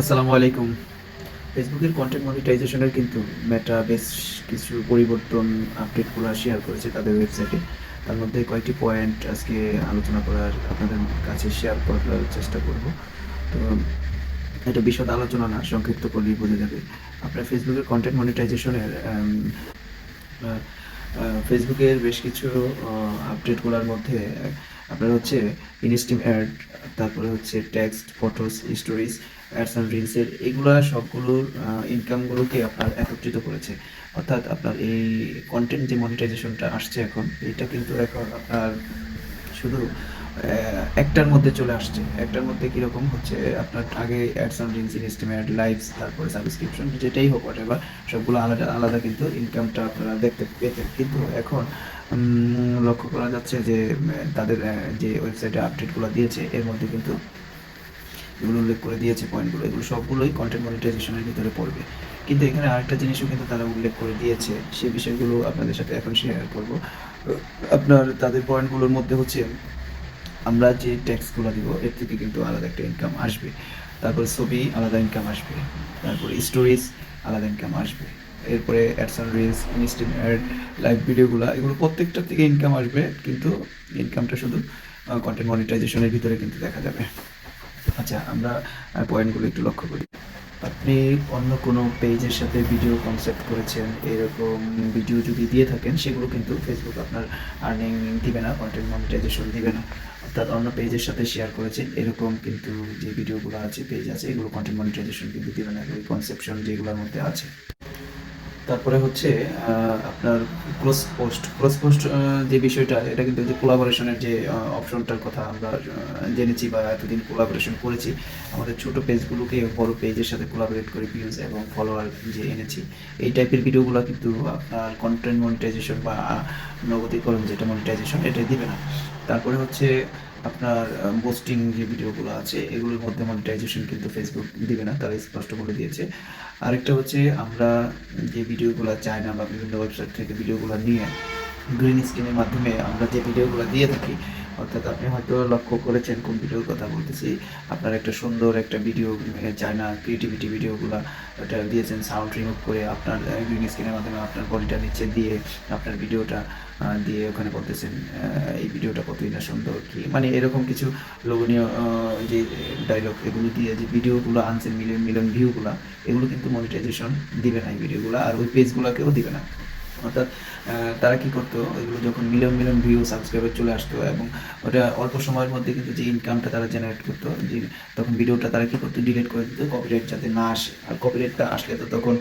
আসসালামু আলাইকুম। ফেসবুকের কন্টেন্ট মনিটাইজেশনের কিন্তু মেটা বেশ কিছু পরিবর্তন আপডেটগুলো শেয়ার করেছে তাদের ওয়েবসাইটে তার মধ্যে কয়েকটি পয়েন্ট আজকে আলোচনা করার আপনাদের কাছে শেয়ার করার চেষ্টা করব। তো এটা বিশদ আলোচনা না, সংক্ষিপ্ত করলেই বোঝা যাবে। আপনার ফেসবুকের কন্টেন্ট মনিটাইজেশনের ফেসবুকের বেশ কিছু আপডেটগুলোর মধ্যে, আপনার হচ্ছে ইনস্টিম অ্যাড তারপরে হচ্ছে টেক্সট ফটোস স্টোরিজ অ্যাডস রিলসের এগুলা সবগুলোর ইনকামগুলোকে আপনার একত্রিত করেছে। অর্থাৎ আপনার এই কন্টেন্ট যে মনিটাইজেশনটা আসছে এখন, এটা কিন্তু এখন আপনার শুধু একটার মধ্যে চলে আসছে। একটার মধ্যে কীরকম হচ্ছে, আপনার আগে ads on reels instream lives তারপরে সাবস্ক্রিপশন যেটাই হোক এবার সবগুলো আলাদা আলাদা কিন্তু ইনকামটা আপনারা দেখতে পেতেন কিন্তু এখন লক্ষ্য করা যাচ্ছে যে তাদের যে ওয়েবসাইটে আপডেটগুলো দিয়েছে, এর মধ্যে কিন্তু এগুলো উল্লেখ করে দিয়েছে পয়েন্টগুলো এগুলো সবগুলোই কন্টেন্ট মনিটাইজেশনের ভিতরে পড়বে। কিন্তু এখানে আরেকটা জিনিসও কিন্তু তারা উল্লেখ করে দিয়েছে সেই বিষয়গুলো আপনাদের সাথে এখন শেয়ার করব। আপনার তাদের পয়েন্টগুলোর মধ্যে হচ্ছে, আমরা যে ট্যাক্সগুলো দিব, এর থেকে কিন্তু আলাদা একটা ইনকাম আসবে। তারপরে ছবি, আলাদা ইনকাম আসবে। তারপরে স্টোরিজ আলাদা ইনকাম আসবে। এরপরে ads on reels instream ad live ভিডিওগুলো এগুলো প্রত্যেকটা থেকে ইনকাম আসবে, কিন্তু ইনকামটা শুধু কন্টেন্ট মনিটাইজেশনের ভিতরে কিন্তু দেখা যাবে। আচ্ছা আমরা পয়েন্টগুলো একটু লক্ষ্য করি। আপনি অন্য কোনো পেজের সাথে ভিডিও কনসেপ্ট করেছেন, এরকম ভিডিও যদি দিয়ে থাকেন, সেগুলো কিন্তু ফেসবুক আপনার আর্নিং দিবে না কন্টেন্ট মনিটাইজেশন দিবে না। অর্থাৎ অন্য পেজের সাথে শেয়ার করেছেন, এরকম কিন্তু যে ভিডিওগুলো আছে পেজ আছে, এগুলো কন্টেন্ট মনিটাইজেশন কিন্তু দিবে না ওই কনসেপশন যেগুলোর মধ্যে আছে। তারপরে হচ্ছে আপনার ক্লোজ পোস্ট ক্লোজ পোস্ট যে বিষয়টা, এটা কিন্তু যে কোলাবোরেশনের যে অপশনটার কথা আমরা জেনেছি বা এতদিন কোলাবোরেশন করেছি, আমাদের ছোট পেজগুলোকে বড় পেজের সাথে কোলাবোরেট করে ভিউজ এবং ফলোয়ার যে এনেছি, এই টাইপের ভিডিওগুলো কিন্তু আপনার কন্টেন্ট মনিটাইজেশন বা নগদীকরণ যেটা মনিটাইজেশন এটা দিবে না। তারপরে হচ্ছে আপনার পোস্টিং যে ভিডিওগুলো আছে, এগুলোর মধ্যে মনিটাইজেশন কিন্তু ফেসবুক দিবে না, তারা স্পষ্ট করে দিয়েছে। আরেকটা হচ্ছে আমরা যে ভিডিওগুলো চাই না, বা বিভিন্ন ওয়েবসাইট থেকে ভিডিওগুলো নিয়ে গ্রিন স্ক্রিনের মাধ্যমে আমরা যে ভিডিওগুলো দিয়ে থাকি অর্থাৎ আপনি হয়তো লক্ষ্য করেছেন কোন ভিডিওর কথা বলতেছি। আপনার একটা সুন্দর একটা ভিডিও চায় না ক্রিয়েটিভিটি ভিডিওগুলো ওটা দিয়েছেন সাউন্ড রিমুভ করে আপনার গ্রিন স্ক্রিনের মাধ্যমে আপনার বডিটা নিচে দিয়ে আপনার ভিডিওটা দিয়ে ওখানে বলতেছেন এই ভিডিওটা কতই না সুন্দর কি? মানে এরকম কিছু লোভনীয় যে ডায়লগ এগুলো দিয়ে যে ভিডিওগুলো আনছেন, মিলিয়ন মিলিয়ন ভিউগুলো এগুলো কিন্তু মনিটাইজেশন দিবে না এই ভিডিওগুলো আর ওই পেজগুলোকেও দিবে না। অর্থাৎ তারা কি করতো? এগুলো যখন মিলিয়ন মিলিয়ন ভিউ সাবস্ক্রাইবার চলে আসতো এবং ওটা অল্প সময়ের মধ্যে কিন্তু যে ইনকামটা তারা জেনারেট করতো, যে তখন ভিডিওটা তারা কী করতো? ডিলিট করে দিত কপিরাইট যাতে না আসে। আর কপিরাইটটা আসলে তো তখন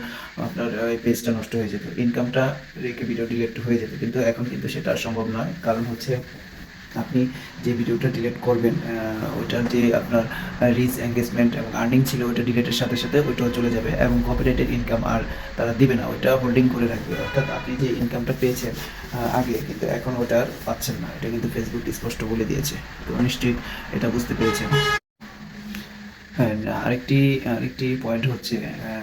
আপনার ওই পেজটা নষ্ট হয়ে যেত। ইনকামটা রেখে ভিডিও ডিলিট হয়ে যেত। কিন্তু এখন কিন্তু সেটা সম্ভব নয়। কারণ হচ্ছে আপনি যে ভিডিওটা ডিলিট করবেন ওইটার যে আপনার রিচ এঙ্গেজমেন্ট এবং আর্নিং ছিল, ওইটা ডিলেটের সাথে সাথে ওইটাও চলে যাবে এবং কপিরাইটেড ইনকাম আর তারা দিবে না, ওইটা হোল্ডিং করে রাখবে। অর্থাৎ আপনি যে ইনকামটা পেয়েছেন আগে, কিন্তু এখন ওটা আর পাচ্ছেন না। এটা কিন্তু ফেসবুক স্পষ্ট বলে দিয়েছে। তো নিশ্চয়ই এটা বুঝতে পেরেছেন। হ্যাঁ আরেকটি আরেকটি পয়েন্ট হচ্ছে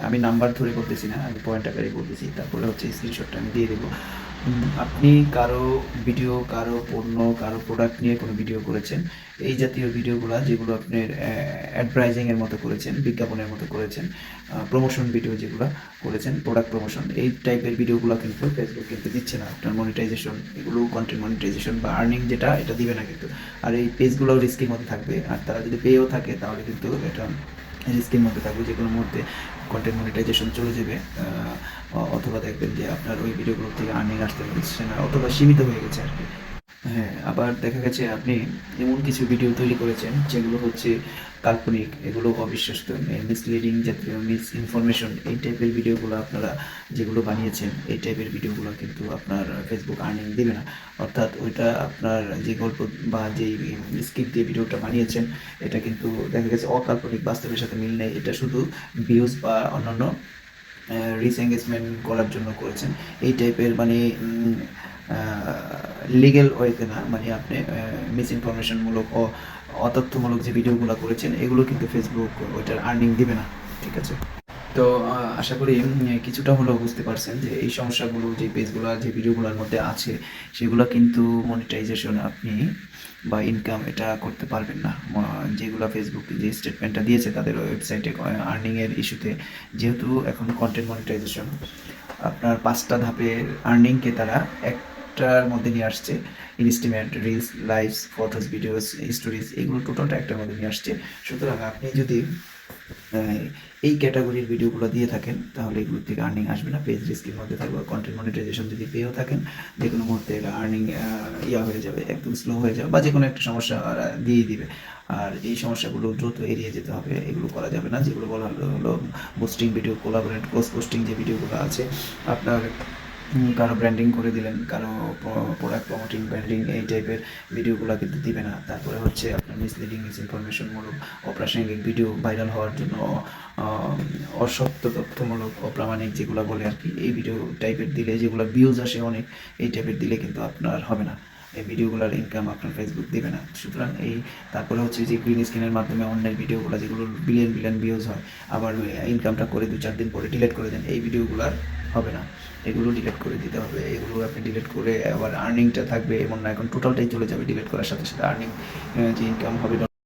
আমি নাম্বার ধরে বলতেছি না, আমি পয়েন্ট আকারে বলতেছি, তারপরে হচ্ছে স্ক্রিনশটটা আমি দিয়ে দেবো। আপনি কারও ভিডিও, কারও পণ্য, কারও প্রোডাক্ট নিয়ে কোনো ভিডিও করেছেন? এই জাতীয় ভিডিওগুলো যেগুলো আপনার অ্যাডভার্টাইজিং এর মতো করেছেন, বিজ্ঞাপনের মতো করেছেন প্রমোশন ভিডিও যেগুলো করেছেন প্রোডাক্ট প্রমোশন এই টাইপের ভিডিওগুলো কিন্তু ফেসবুক কিন্তু দিচ্ছে না। আপনার মনিটাইজেশন এগুলো কন্টেন্ট মনিটাইজেশন বা আর্নিং যেটা, এটা দিবে না কিন্তু। আর এই পেজগুলোও রিস্কের মধ্যে থাকবে। আর তারা যদি পেয়েও থাকে, তাহলে কিন্তু এটা রিস্কের মধ্যে থাকবে। যেগুলোর মধ্যে কন্টেন্ট মনিটাইজেশন চলে যাবে অথবা দেখবেন যে আপনার ওই ভিডিওগুলো থেকে আর্নিং আসতে পারছে না অথবা সীমিত হয়ে গেছে আর কি। হ্যাঁ আবার দেখা গেছে আপনি এমন কিছু ভিডিও তৈরি করেছেন যেগুলো হচ্ছে কাল্পনিক, এগুলো অবিশ্বাস্য মিসলিডিং জাতীয় মিস ইনফরমেশন এই টাইপের ভিডিওগুলো আপনারা যেগুলো বানিয়েছেন, এই টাইপের ভিডিওগুলো কিন্তু আপনার ফেসবুক আর্নিং দিবে না। অর্থাৎ ওইটা আপনার যে গল্প বা যে স্ক্রিপ্ট দিয়ে ভিডিওটা বানিয়েছেন, এটা কিন্তু দেখা গেছে অকাল্পনিক, বাস্তবের সাথে মিল নেই। এটা শুধু ভিউজ বা অন্যান্য রিচ এঙ্গেজমেন্ট করার জন্য করেছেন। এই টাইপের মানে লিগেল ওয়েতে না মানে আপনি মিস ইনফরমেশনমূলক ও অতথ্যমূলক যে ভিডিওগুলো করেছেন, এগুলো কিন্তু ফেসবুক ওইটার আর্নিং দিবে না, ঠিক আছে? তো আশা করি কিছুটা হলেও বুঝতে পারছেন যে এই সমস্যাগুলো, যে পেজগুলো যে ভিডিওগুলোর মধ্যে আছে, সেগুলো কিন্তু মনিটাইজেশন আপনি বা ইনকাম এটা করতে পারবেন না। যেগুলো ফেসবুক যে স্টেটমেন্টটা দিয়েছে তাদের ওয়েবসাইটে আর্নিংয়ের ইস্যুতে যেহেতু এখন কন্টেন্ট মনিটাইজেশন আপনার পাঁচটা ধাপের আর্নিংকে তারা একটার মধ্যে নিয়ে আসছে। Instream reels lives photos videos stories এগুলো টোটালটা একটার মধ্যে নিয়ে আসছে। সুতরাং আপনি যদি এই ক্যাটাগরির ভিডিওগুলো দিয়ে থাকেন, তাহলে এগুলোর থেকে আর্নিং আসবে না। পেজ রিস্কের মধ্যে থাকবে কন্টেন্ট মনিটাইজেশন যদি পেয়েও থাকেন যে কোনো মুহূর্তে এটা আর্নিং ইয়া হয়ে যাবে, একদম স্লো হয়ে যাবে, বা যে কোনো একটা সমস্যা দিয়ে দিবে। আর এই সমস্যাগুলো দ্রুত এড়িয়ে যেতে হবে, এগুলো করা যাবে না। যেগুলো বলা হলো হলো posting video collaborate post posting যে ভিডিওগুলো আছে, আপনার কারও ব্র্যান্ডিং করে দিলেন, কারও প্রোডাক্ট প্রমোটিং ব্র্যান্ডিং এই টাইপের ভিডিওগুলো কিন্তু দিবে না। তারপরে হচ্ছে আপনার মিসলিডিং মিস ইনফরমেশনমূলক অপ্রাসঙ্গিক ভিডিও ভাইরাল হওয়ার জন্য অসত্য তথ্যমূলক, অপ্রামাণিক যেগুলো বলে আর কি, এই ভিডিও টাইপের দিলে যেগুলো ভিউজ আসে অনেক, এই টাইপের দিলে কিন্তু আপনার হবে না। এই ভিডিওগুলোর ইনকাম আপনার ফেসবুক দেবে না। সুতরাং এই, তারপরে হচ্ছে যে গ্রিন স্ক্রিনের মাধ্যমে অনলাইন ভিডিওগুলো যেগুলো বিলিয়ন বিলিয়ন ভিউজ হয়, আবার ইনকামটা করে দু চার দিন পরে ডিলেট করে দেন, এই ভিডিওগুলোর হবে না। এগুলো ডিলিট করে দিতে হবে, এগুলো আপনি ডিলেট করে আবার আর্নিংটা থাকবে, এমন না, এখন টোটালটাই চলে যাবে ডিলিট করার সাথে সাথে আর্নিং যে ইনকাম হবে